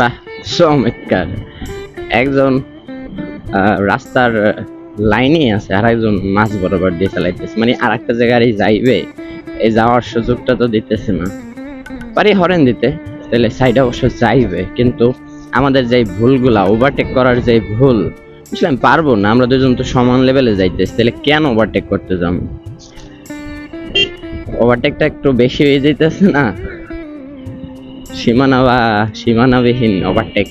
বাহ, চমৎকার। একজন রাস্তার লাইনে আছে আর একজন মাছ বরাবর দিয়ে চালাইতেছে। মানে আর একটা জায়গায় যাইবে, এই যাওয়ার সুযোগটা তো দিতেছে না। পারি হরেন দিতে, তাহলে সাইডে অবশ্য যাইবে, কিন্তু আমাদের যে ভুলগুলা ওভারটেক করার যে ভুল বুঝলাম পারব না, আমরা দুজন তো সমান লেভেলে যাইতেছি, তাহলে কেন ওভারটেক করতে যাম ওভারটেকটা একটু বেশি হয়ে যাইতেছে না? সীমানা বা সীমানাবিহীন ওভারটেক